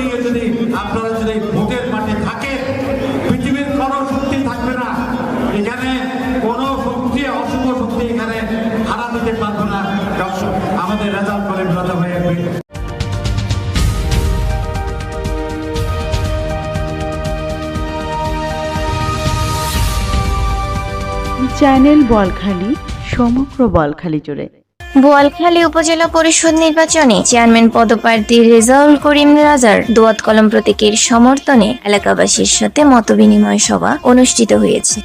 লিগে যদি আপনারা যদি ভোটের মাঠে থাকেন, পৃথিবীর কোনো শক্তি থাকবে না। এখানে কোনো শক্তি, অশুভ শক্তি এখানে হারা দিতে পারবে না। আমাদের রেজাল্ট করে রাজা ভাইয়ের চ্যানেল বলখালি, সমগ্র বলখালি জুড়ে। বোয়ালখালী উপজেলা পরিষদ নির্বাচনে চেয়ারম্যান পদপ্রার্থী রেজাউল করিম রাজার দোয়াত কলম প্রতীকের সমর্থনে এলাকাবাসীর সাথে মতবিনিময় সভা অনুষ্ঠিত হয়েছে।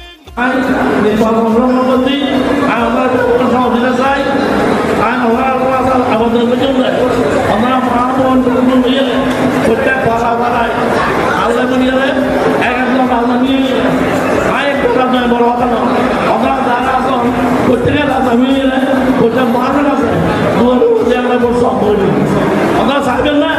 বড় চাইবেন না?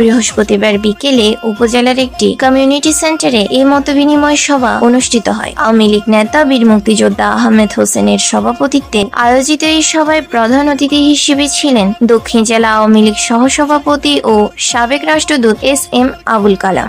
বৃহস্পতিবার বিকেলে উপজেলার একটি কমিউনিটি সেন্টারে এই মতবিনিময় সভা অনুষ্ঠিত হয়। আওয়ামী লীগ নেতা বীর মুক্তিযোদ্ধা আহমেদ হোসেনের সভাপতিত্বে আয়োজিত এই সভায় প্রধান অতিথি হিসেবে ছিলেন দক্ষিণ জেলা আওয়ামী লীগ সহসভাপতি ও সাবেক রাষ্ট্রদূত এস এম আবুল কালাম।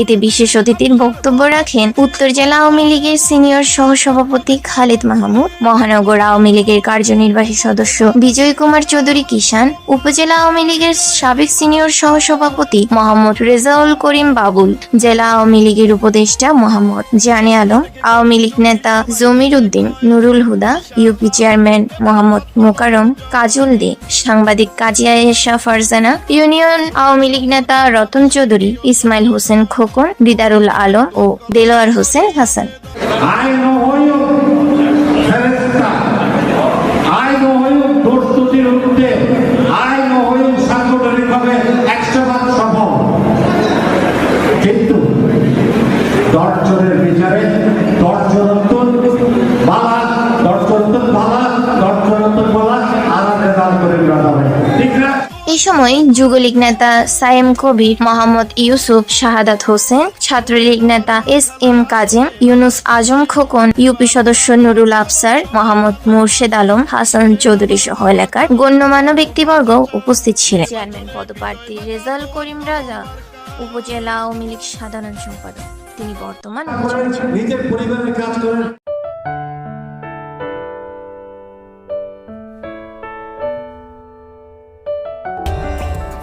এতে বিশেষ অতিথির বক্তব্য রাখেন উত্তর জেলা আওয়ামী লীগের সিনিয়র সহসভাপতি খালেদ মাহমুদ, মহানগর আওয়ামী লীগের কার্যনির্বাহী সদস্য বিজয় কুমার চৌধুরী কিষান উপজেলা আওয়ামী লীগের সাবেক সিনিয়র সহসভাপতি মোহাম্মদ রেজাউল করিম বাবুল, জেলা আওয়ামী লীগের উপদেষ্টা মোহাম্মদ জানে আলম, আওয়ামী লীগ নেতা জমির উদ্দিন, নুরুল হুদা, ইউপি চেয়ারম্যান মোহাম্মদ মোকারম কাজল দে, সাংবাদিক কাজিয়া এশা ফারজানা ইউনিয়ন আওয়ামী লীগ নেতা রতন চৌধুরী, ইসমাইল হোসেন খোকন দিদারুল আলম ও দেলোয়ার হোসেন হাসান। এই সময় যুবলীগ নেতা সায়েম কবির মোহাম্মদ ইউসুফ শাহাদাত হোসেন ছাত্রলীগ নেতা S M Kazem Yunus Azam Khokon UP সদস্য নুরুল আফসার মোহাম্মদ মুর্শেদ আলম হাসান চৌধুরী সহ এলাকার গণ্যমান্য ব্যক্তিবর্গ উপস্থিত ছিলেন। চেয়ারম্যান পদপ্রার্থী রেজাল করিম রাজা উপজেলা আওয়ামী লীগ সাধারণ সম্পাদক। তিনি বর্তমান নিজের পরিবারের কাজ করেন।